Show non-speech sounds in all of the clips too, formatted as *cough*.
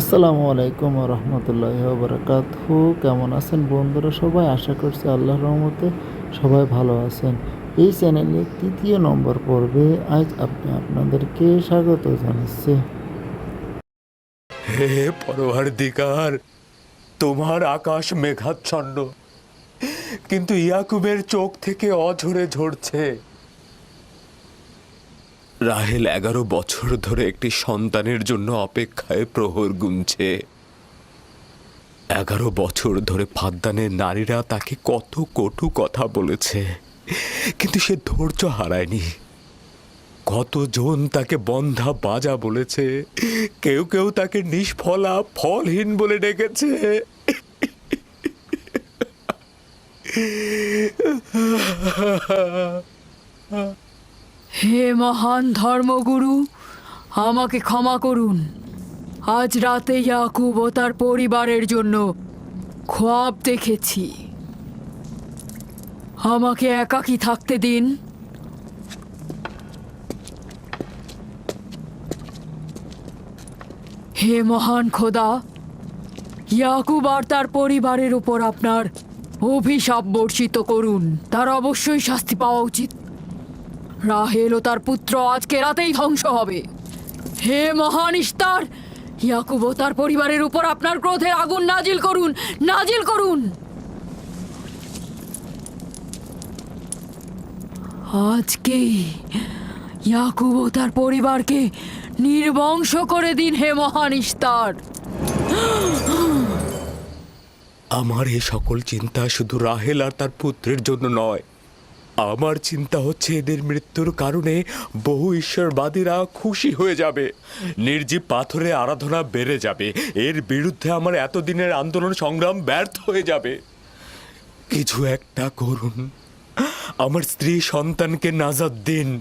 আসসালামু আলাইকুম রহমতুল্লাহ বারকাতহু। কেমন আছেন বন্ধুরা সবাই? আশা করছি আল্লাহ রহমতে সবাই ভালো আছেন। এই চ্যানেলে তৃতীয় নম্বর পর্বে আজ আপনি আপনাদেরকে স্বাগত জানাচ্ছি। হে পরওয়ারদিগার তোমার আকাশ মেঘাচ্ছন্ন, কিন্তু ইয়াকুবের চোখ থেকে অঝরে ঝরছে। রাহেল এগারো বছর ধরে একটি সন্তানের জন্য অপেক্ষায় প্রহর গুনছে। এগারো বছর ধরে ফাদ্দানের নারীরা তাকে কত কটু কথা বলেছে, কিন্তু সে ধৈর্য হারায়নি। কতজন তাকে বন্ধা বাজা বলেছে, কেউ কেউ তাকে নিষ্ফলা ফলহীন বলে ডেকেছে। *laughs* হে মহান ধর্মগুরু, আমাকে ক্ষমা করুন। আজ রাতে ইয়াকুব ও তার পরিবারের জন্য খোয়াব দেখেছি। আমাকে একাকী থাকতে দিন। হে মহান খোদা, ইয়াকুব আর তার পরিবারের উপর আপনার অভিশাপ বর্ষিত করুন। তার অবশ্যই শাস্তি পাওয়া উচিত। রাহেল ও তার পুত্র আজকে রাতেই ধ্বংস হবে। হে মহান ইস্তার, ইয়াকুব তার পরিবারের উপর আপনার ক্রোধের আগুন নাজিল করুন নাজিল করুন। আজকেই ইয়াকুব তার পরিবারকে নির্বংশ করে দিন হে মহান ইস্তার। আমার এই সকল চিন্তা শুধু রাহেল আর তার পুত্রের জন্য নয় আমার চিন্তা হচ্ছে এদের মৃত্যুর কারণে বহু ঈশ্বরবাদীরা খুশি হয়ে যাবে। নির্জীব পাথরে আরাধনা বেড়ে যাবে। এর বিরুদ্ধে আমার এতদিনের আন্দোলন সংগ্রাম ব্যর্থ হয়ে যাবে। কিছু একটা করুন। আমার স্ত্রী সন্তানকে নাজাদ দিন।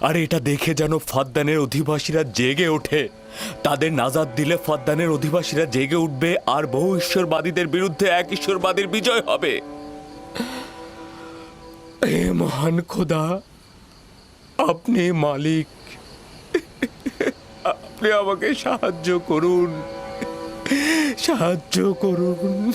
আর এটা দেখে যেন ফাদ্দানের অধিবাসীরা জেগে ওঠে। তাদের নাজাদ দিলে ফাদ্দানের অধিবাসীরা জেগে উঠবে আর বহু ঈশ্বরবাদীদের বিরুদ্ধে এক ঈশ্বরবাদীর বিজয় হবে। হে মহান খোদা আপনি মালিক। আপনি আমাকে সাহায্য করুন। সাহায্য করুন।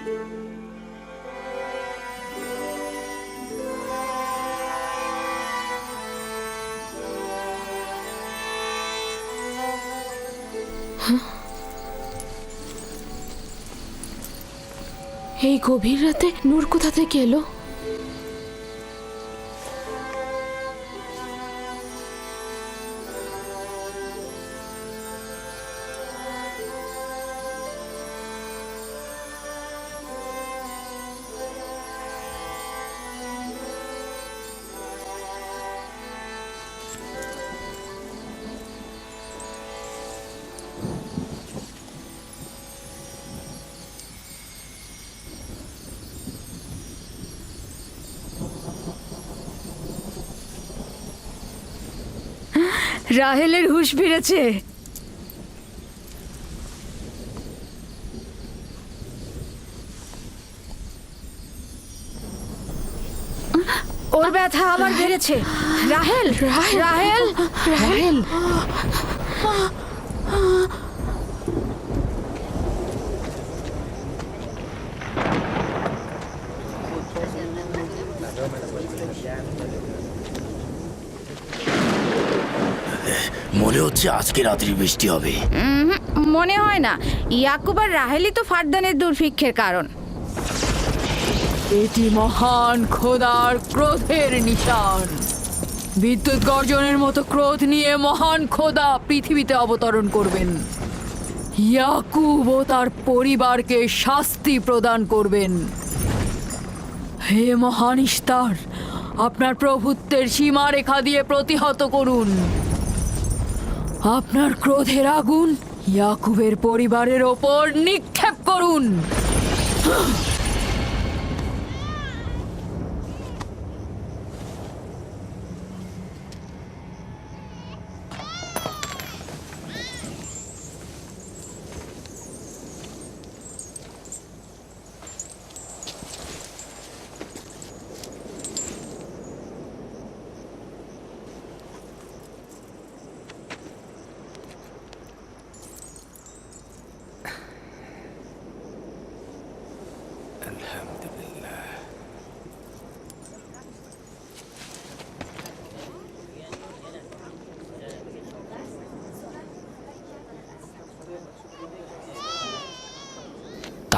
এই গভীর রাতে নূর কোথা থেকে এলো? রাহেলের হুশ ফিরেছে। ওর ব্যথা আবার বেড়েছে। রাহেল রাহেল রাহেল। হচ্ছে আজকে রাত্রি বৃষ্টি হবে। মনে হয় না। ইয়াকুব আর রাহেলই তো ফারদানের দুর্ভিক্ষের কারণ। এটি মহান খোদার ক্রোধের নিশান। বিদ্যুৎ গর্জনের মতো ক্রোধ নিয়ে মহান খোদা পৃথিবীতে অবতরণ করবেন। ইয়াকুব ও তার পরিবারকে শাস্তি প্রদান করবেন। হে মহান ইস্তার আপনার প্রভুত্বের সীমারেখা দিয়ে প্রতিহত করুন। আপনার ক্রোধের আগুন ইয়াকুবের পরিবারের ওপর নিক্ষেপ করুন।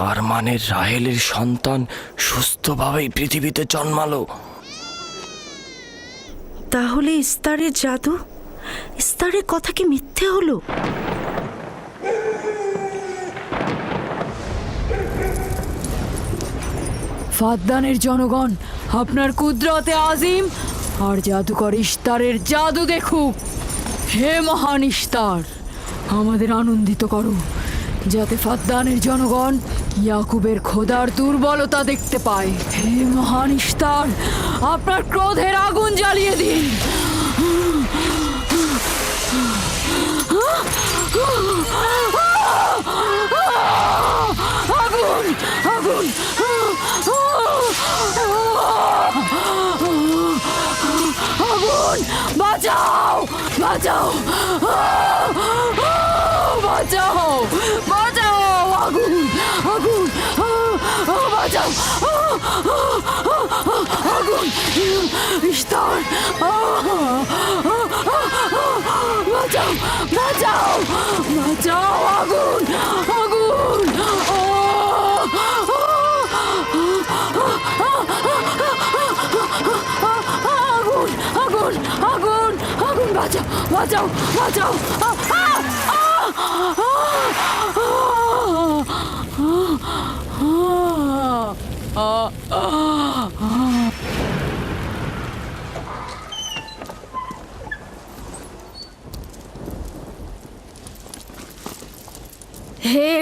তার মানে রাহেলের সন্তান সুস্থভাবেই পৃথিবীতে জন্মালো। তাহলে ইস্তারের জাদু? ইস্তারের কথা কি মিথ্যে হলো? ফাদ্দানের জনগণ আপনার কুদরতে আজিম আর জাদুকর ইস্তারের জাদু দেখুক। হে মহান ইস্তার আমাদের আনন্দিত করো যাতে ফাদ্দানের জনগণ ইয়াকুবের খোদার দুর্বলতা দেখতে পায়। হে মহান ইস্তার আপনার ক্রোধের আগুন জ্বালিয়ে দিন। আগুন আগুন আগুন বাঁচাও বাঁচাও বাঁচাও বাঁচাও আগুন আগুন বাঁচাও আগুন! ইস্তার! বাঁচাও! বাঁচাও! বাঁচাও আগুন! আগুন! আগুন! আগুন! আগুন! আগুন বাঁচাও! বাঁচাও! বাঁচাও! আ। হে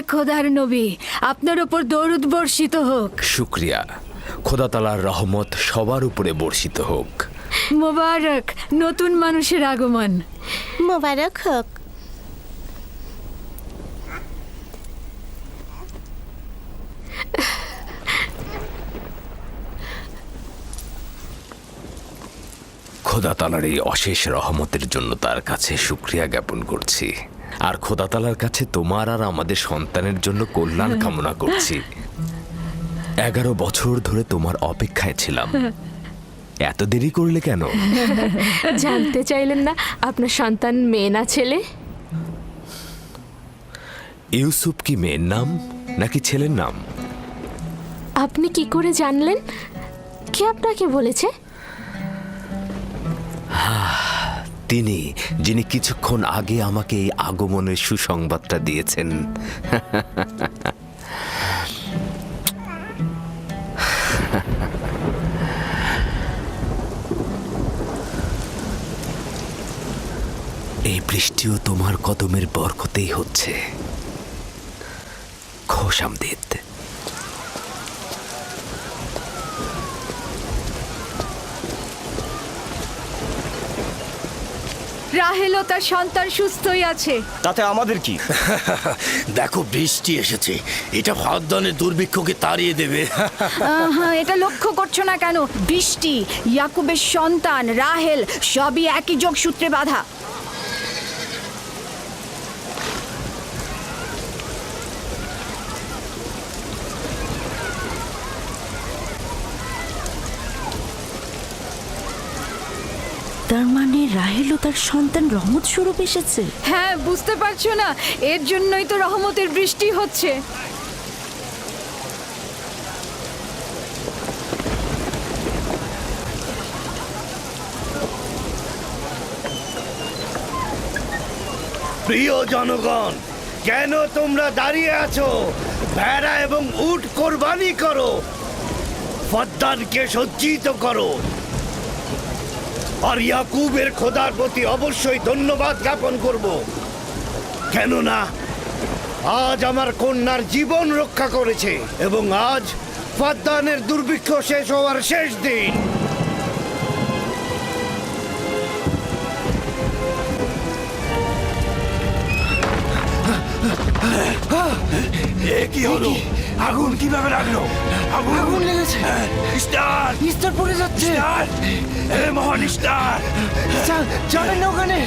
খোদার নবী আপনার ওপর দৌরুদ বর্ষিত হোক। শুক্রিয়া। খোদা তালার রহমত সবার উপরে বর্ষিত হোক। মোবারক নতুন মানুষের আগমন। মোবারক হোক। খোদা তালার এই অশেষ রহমতের জন্য তার কাছে শুক্রিয়া জ্ঞাপন করছি। আর খোদা তালার কাছে তোমার আর আমাদের সন্তানের জন্য কল্যাণ *laughs* কামনা করছি। এগারো বছর ধরে তোমার অপেক্ষায় ছিলাম। এত দেরি করলে কেন? *laughs* জানতে চাইলেন না আপনার সন্তান মেয়ে না ছেলে? ইউসুফ কি মেয়ের নাম নাকি ছেলের নাম? আপনি কি করে জানলেন? কে আপনাকে বলেছে? তিনি, যিনি কিছুক্ষণ আগে আমাকে এই আগমনের সুসংবাদটা দিয়েছেন। এই বৃষ্টিও তোমার কদমের বরকতেই হচ্ছে। খোশামদিদ রাহেল ও তার সন্তান সুস্থই আছে। তাতে আমাদের কি? *laughs* দেখো বৃষ্টি এসেছে। এটা ফাদ্দানের দুর্ভিক্ষকে তাড়িয়ে দেবে। *laughs* হ্যাঁ এটা লক্ষ্য করছ না কেন? বৃষ্টি ইয়াকুবের সন্তান রাহেল সবই একই যোগ সূত্রে বাধা। তার মানে রাহেল ও তার সন্তান রহমত স্বরূপ এসেছে? হ্যাঁ বুঝতে পারছ না। এর জন্যই তো রহমতের বৃষ্টি হচ্ছে। প্রিয় জনগণ কেন তোমরা দাঁড়িয়ে আছো? ভেড়া এবং উট কোরবানি করো। ফদ্দানকে সজ্জিত করো। আর ইয়াকুবের খোদার প্রতি অবশ্যই ধন্যবাদ জ্ঞাপন করব। কেননা, আজ আমার কন্যার জীবন রক্ষা করেছে এবং আজ ফদ্দানের দুর্ভিক্ষ শেষ হওয়ার শেষ দিন। কি হলো? আগুন কীভাবে লাগল? আগুন? আগুন লেগেছে। স্টার! স্টার পড়ে যাচ্ছে। স্টার! এ মহান স্টার! যাবেন না ওখানে।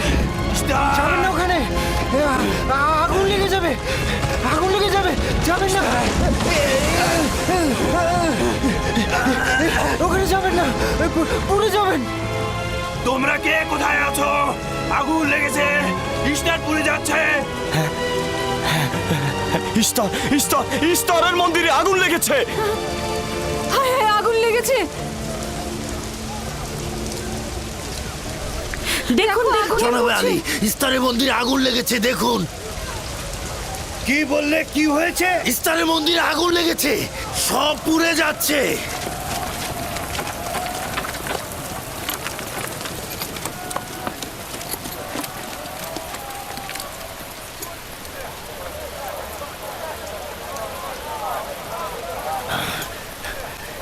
স্টার! যাবেন না ওখানে। আগুন লেগে যাবে। আগুন লেগে যাবে। যাবেন না। ওখানে যাবেন না। পুড়ে যাবেন। তোমরা কে কোথায় আছো? আগুন লেগেছে। স্টার পুড়ে যাচ্ছে। ইস্তার ইস্তার ইস্তারের মন্দিরে আগুন লেগেছে। হায় হায় আগুন লেগেছে। দেখুন দেখুন। জনাবে আলী ইস্তারের মন্দিরে আগুন লেগেছে দেখুন। কি বললে কি হয়েছে? ইস্তারের মন্দিরে আগুন লেগেছে সব পুড়ে যাচ্ছে।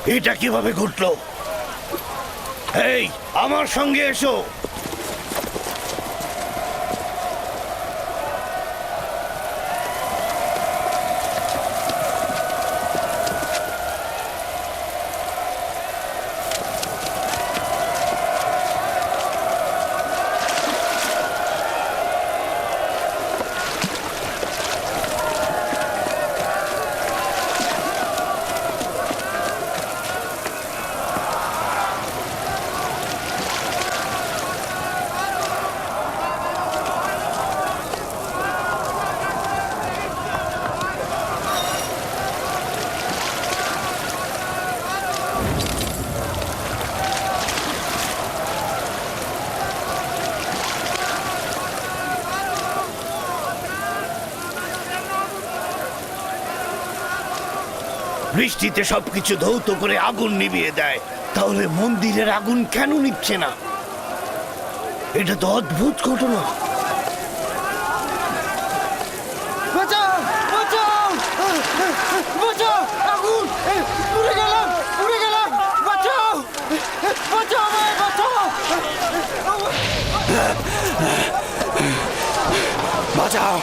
এটা কীভাবে ঘটলো? এই আমার সঙ্গে এসো। বৃষ্টিতে সবকিছু ধৌত করে আগুন নিভিয়ে দেয়। তাহলে মন্দিরের আগুন কেন নিচ্ছে না? এটা তো অদ্ভুত ঘটনা। বাঁচাও বাঁচাও! বাঁচাও আগুন! পুড়ে গেলাম বাঁচাও! বাঁচাও আমায় বাঁচাও! বাঁচাও!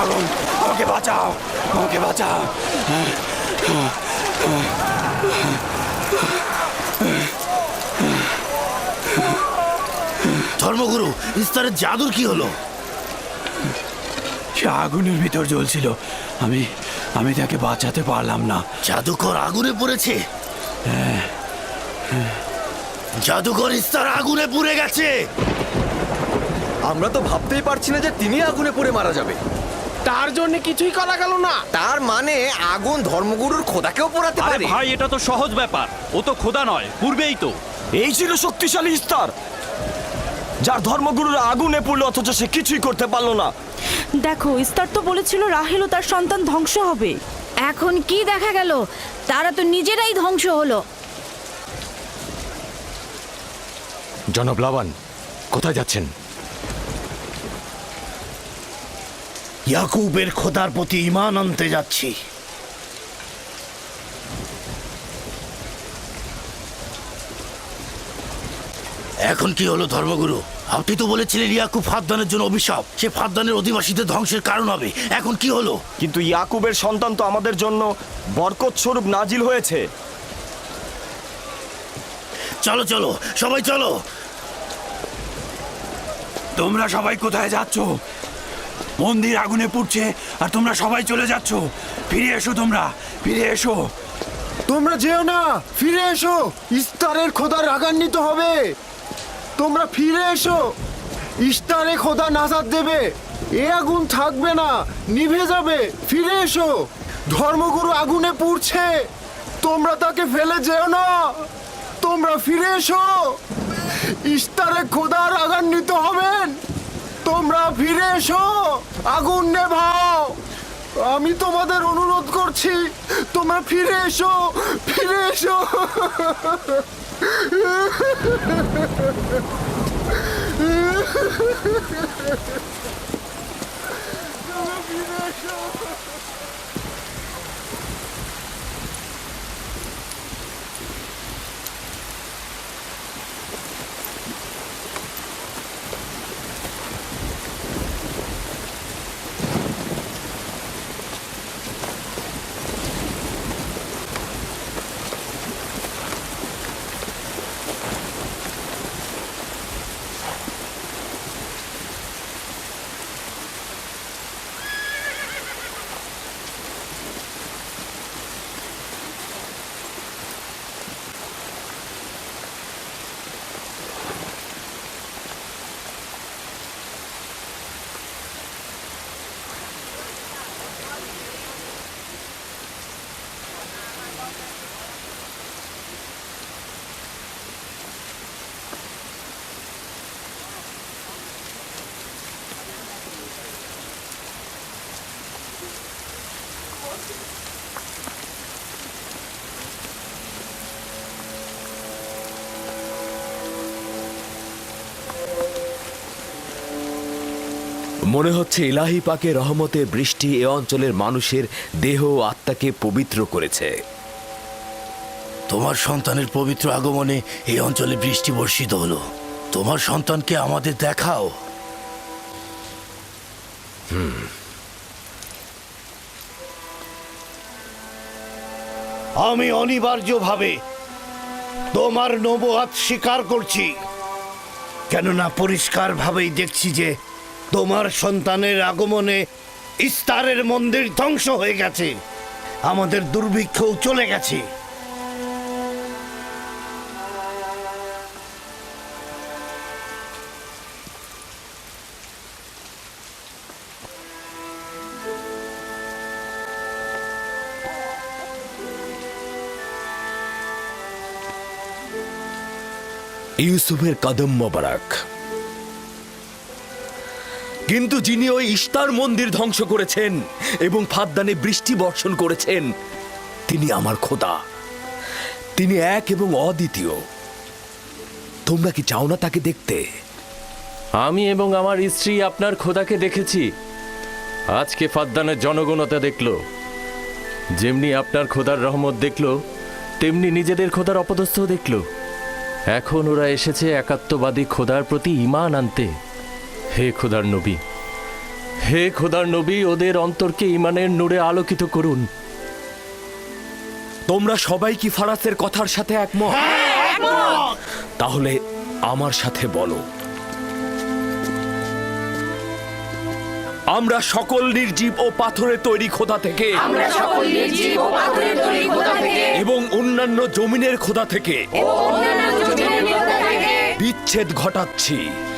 আগুন আমাকে বাঁচাও আমাকে বাঁচাও। ধর্মগুরু ইস্তারের জাদুর কি হলো? সে আগুনের ভিতর জ্বলছিল। আমি আমি তাকে বাঁচাতে পারলাম না। জাদুকর আগুনে পড়েছে? জাদুকর ইস্তার আগুনে পুড়ে গেছে! আমরা তো ভাবতেই পারছি না যে তিনি আগুনে পড়ে মারা যাবে। তার জন্য কিছুই করা গেল না। তার মানে আগুন ধর্মগুরুর খোদাকেও পোড়াতে আরে পারে। ভাই এটা তো সহজ ব্যাপার। ও তো খোদা নয় পূর্বেই তো। এই ছিল শক্তিশালী ইস্তার যার ধর্মগুরুর আগুনে পড়ল অথচ সে কিছুই করতে পারল না। দেখো ইস্তার তো বলেছিল রাহেল ও তার সন্তান ধ্বংস হবে। এখন কি দেখা গেল? তারা তো নিজেরাই ধ্বংস হলো। জনাব লাবান কোথায় যাচ্ছেন? ইয়াকুবের খোদার প্রতি ইমান আনতে যাচ্ছি। এখন কি হলো ধর্মগুরু? আপনি তো বলেছিলেন ইয়াকুব ফাদ্দানের জন্য অভিশাপ। সে ফাদ্দানের অধিবাসীদের ধ্বংসের কারণ হবে। এখন কি হলো? কিন্তু ইয়াকুবের সন্তান তো আমাদের জন্য বরকত স্বরূপ নাজিল হয়েছে। চলো চলো সবাই চলো। তোমরা সবাই কোথায় যাচ্ছ? মন্দির আগুনে পুড়ছে আর তোমরা সবাই চলে যাচ্ছ। ফিরে এসো তোমরা, ফিরে এসো। তোমরা যেও না, ফিরে এসো। ইস্তারের খোদা রাগান্বিত হবে। তোমরা ফিরে এসো। ইস্তারে খোদা নাজাদ দেবে। এ আগুন থাকবে না, নিভে যাবে। ফিরে এসো। ধর্মগুরু আগুনে পুড়ছে। তোমরা তাকে ফেলে যেও না। তোমরা ফিরে এসো। ইস্তারে খোদার আগান্বিত হবেন। তোমরা ফিরে এসো। আগুন নেভাও। আমি তোমাদের অনুরোধ করছি তোমরা ফিরে এসো ফিরে এসো। মনে হচ্ছে ইলাহি পাকে রহমতের বৃষ্টি এ অঞ্চলের মানুষের দেহ ও আত্মাকে পবিত্র করেছে। তোমার সন্তানের পবিত্র আগমনে এই অঞ্চলে বৃষ্টি বর্ষিত হলো। তোমার সন্তানকে আমাদের দেখাও। আমি অনিবার্যভাবে তোমার নবহাত স্বীকার করছি। কেননা পরিষ্কারভাবেই দেখছি যে তোমার সন্তানের আগমনে ইস্তারের মন্দির ধ্বংস হয়ে গেছে। আমাদের দুর্ভিক্ষও চলে গেছে। ইউসুফের কদম মোবারক। কিন্তু যিনি ওই ইস্তার মন্দির ধ্বংস করেছেন এবং ফাদ্দানে বৃষ্টি বর্ষণ করেছেন, তিনি আমার খোদা। তিনি এক এবং অদ্বিতীয়। তোমরা কি চাও না তাকে দেখতে? আমি এবং আমার স্ত্রী আপনার খোদাকে দেখেছি। আজকে ফাদ্দানের জনগণতা দেখল। যেমনি আপনার খোদার রহমত দেখল, তেমনি নিজেদের খোদার অপদস্থ দেখল। এখন ওরা এসেছে একাত্মবাদী খোদার প্রতি ইমান আনতে। হে খোদার নবী হে খোদার নবী ওদের অন্তরকে ইমানের নূরে আলোকিত করুন। তোমরা সবাই কি ফারাসের কথার সাথে একমত? তাহলে আমার সাথে বলো। আমরা সকল নির্জীব ও পাথরের তৈরি খোদা থেকে এবং অন্যান্য জমিনের খোদা থেকে বিচ্ছেদ ঘটাচ্ছি।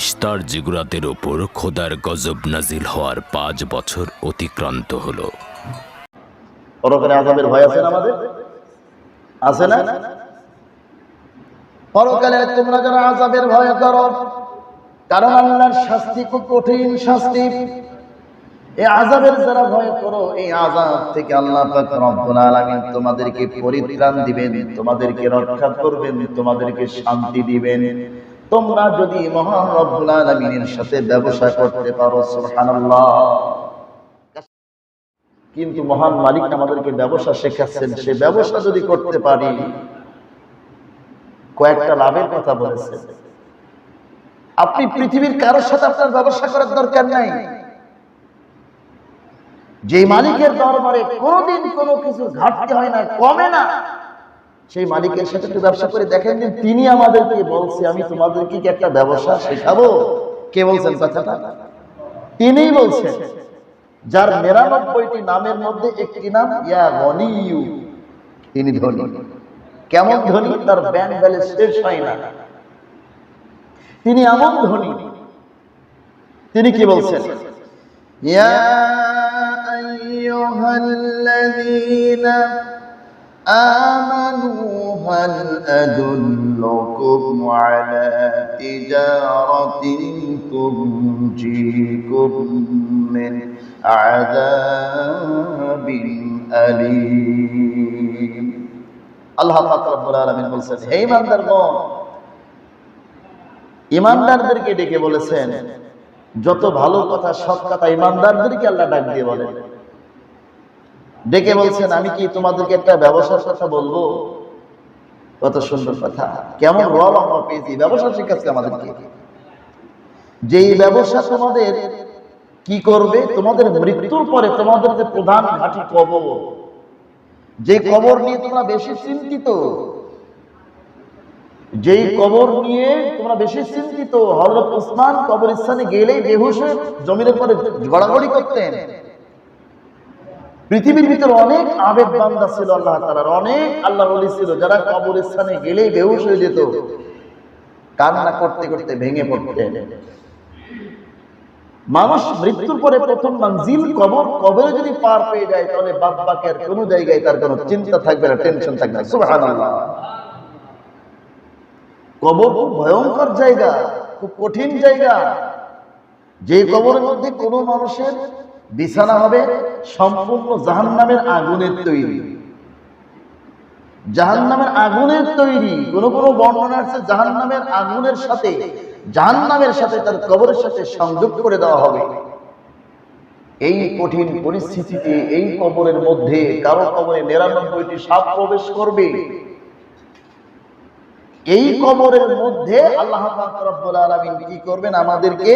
ইস্তার জিগুরাতের ওপর খোদার গজব নাজিল হওয়ার পাঁচ বছর অতিক্রান্ত হলো। পরকালে আজাবের ভয় আছে না আমাদের? আছে না? পরকালে তোমরা যারা আজাবের ভয় করো, কারণ আল্লাহর শাস্তি খুব কঠিন শাস্তি। এই আজাবের যারা ভয় করো, এই আজাব থেকে আল্লাহ রব্বুল আলামিন তোমাদেরকে পরিত্রাণ দিবেন, তোমাদেরকে রক্ষা করবেন, তোমাদেরকে শান্তি দিবেন। তোমরা যদি মহান রব্বুল আলামিনের সাথে ব্যবসা করতে পারো কিন্তু মহান মালিক আমাদেরকে ব্যবসা শেখাচ্ছেন, সে ব্যবসা যদি করতে পারি, কয়েকটা লাভের কথা বলেছেন। আপনি পৃথিবীর কারোর সাথে আপনার ব্যবসা করার দরকার নাই। যে মালিকের দরবারে কোনোদিন কোনো কিছু ঘাটতি হয় না, কমে না। সেই মালিকের সাথে একটু ব্যবসা করে দেখেন দিন তিনি আমাদেরকে বলছে, আমি তোমাদেরকে কি একটা ব্যবসা শেখাবো? কে বলছেন কথাটা? তিনিই বলছেন, যার নিরানব্বইটি নামের মধ্যে একটি নাম, ইয়া গনিউ তিনি ধনী। কেমন ধনী? তার ব্যাংক ব্যালেন্স শেষ হয় না। তিনি এমন ধনী। তিনি কি বলছেন? ইয়া আইয়ুহাল্লাযীনা আমানু হাল আদুল্লুকুম আলা তিজারাতিন তুনজিকুম মিন আযাবিন আলীম আল্লাহ রব্বুল আলামিন বলছেন, হে ইমানদারগণ, ইমানদারদেরকে ডেকে বলেছেন, যত ভালো কথা সৎ কথা ইমানদারদেরকে আল্লাহ ডাক দিয়ে বলেন। ডেকে বলছেন আমি কি তোমাদেরকে একটা ব্যবসার কথা বলব? কত সুন্দর কথা। কেমন রব আমরা পেয়েছি। ব্যবসা শিখাচ্ছে আমাদেরকে। যেই ব্যবসা তোমাদের কি করবে তোমাদের মৃত্যুর পরে তোমাদের যে প্রধান ঘাঁটি কবর। যে কবর নিয়ে তোমরা বেশি চিন্তিত যেই কবর নিয়ে তোমরা বেশি চিন্তিত হজরত উসমান কবরস্থানে গেলেই বেহুশ জমিনের পরে গড়াগড়ি করতেন। পৃথিবীর ভিতরে অনেক আবেগ বান্দা ছিল আল্লাহ তালার অনেক আল্লাহ বলি ছিল যারা কবরস্থানে গেলেই বেহুশ হয়ে যেত। কান্না করতে করতে ভেঙে পড়তেন মানুষ মৃত্যুর পরে প্রথম মঞ্জিল কবর, কবরে যদি পার পেয়ে যায়, তাহলে বাদ বাকি আর কোনো জায়গায় তার কোনো চিন্তা থাকবে না, টেনশন থাকবে না। সুবহানাল্লাহ। কবর খুব ভয়ঙ্কর জায়গা, খুব কঠিন জায়গা। যে কবরের মধ্যে কোনো মানুষের বিছানা হবে সম্পূর্ণ জাহান্নামের আগুনের তৈরি। জাহান্নামের আগুনের তৈরি, কোন কোন বর্ণনা আছে জাহান্নামের আগুনের সাথে, জাহান্নামের সাথে তার কবরের সাথে সংযোগ করে দেওয়া হবে। এই কঠিন পরিস্থিতিতে এই কবরের মধ্যে কারও কবরে নিরানব্বইটি সাপ প্রবেশ করবে। এই কবরের মধ্যে আল্লাহ কি করবেন আমাদেরকে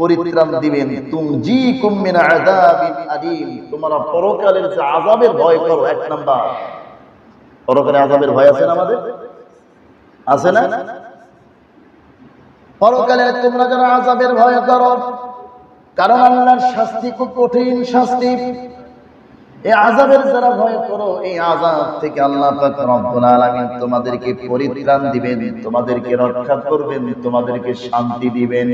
পরিত্রাণ দিবেন। তোমরা পরকালের যে আযাবের ভয় করো, এক নাম্বার। পরকালে আযাবের ভয় আছে না আমাদের? আছে না? পরকালে তোমরা আযাবের ভয় করো, কারণ আল্লাহর শাস্তি খুব কঠিন শাস্তি। এই আজাবের যারা ভয় করো, এই থেকে আল্লাহ তোমাদেরকে পরিত্রাণ দিবেন, তোমাদেরকে রক্ষা করবেন, তোমাদেরকে শান্তি দিবেন।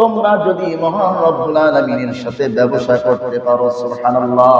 তোমরা যদি মহান রব্বুল আলামিনের সাথে ব্যবসা করতে পারো সুবহানাল্লাহ।